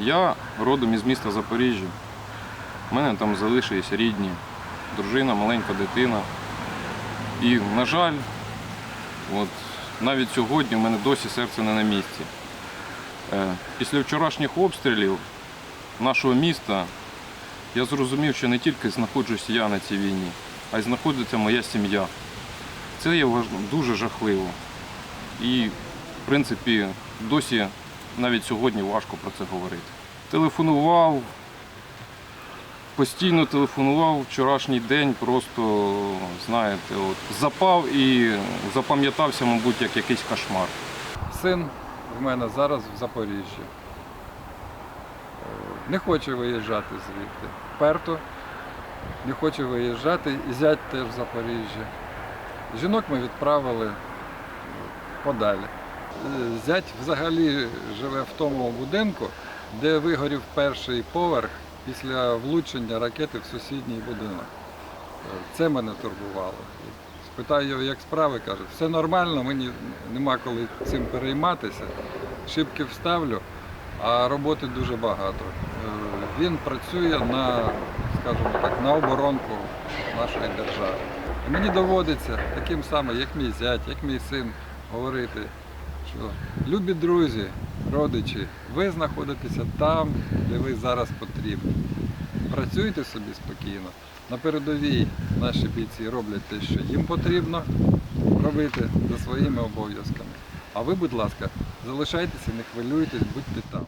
Я родом із міста Запоріжжя. У мене там залишились рідні, дружина, маленька дитина. І, на жаль, от, навіть сьогодні в мене досі серце не на місці. Е, Після вчорашніх обстрілів нашого міста я зрозумів, що не тільки знаходжусь я на цій війні, а й знаходиться моя сім'я. Це є дуже жахливо. І, в принципі, досі навіть сьогодні важко про це говорити. Телефонував, постійно телефонував вчорашній день, просто, знаєте, от, запав і запам'ятався, мабуть, як якийсь кошмар. Син в мене зараз в Запоріжжі. Не хоче виїжджати звідти. Перто не хоче виїжджати, і зять теж в Запоріжжі. Жінок ми відправили подалі. Зять взагалі живе в тому будинку, де вигорів перший поверх після влучення ракети в сусідній будинок. Це мене турбувало. Спитаю його, як справи, каже, все нормально, мені нема коли цим перейматися. Шибки вставлю, а роботи дуже багато. Е, Він працює на, скажімо так, на оборонку нашої держави. Мені доводиться таким самим, як мій зять, як мій син, говорити, любі друзі, родичі, ви знаходитеся там, де ви зараз потрібні. Працюйте собі спокійно. На передовій наші бійці роблять те, що їм потрібно робити за своїми обов'язками. А ви, будь ласка, залишайтеся, не хвилюйтесь, будьте там.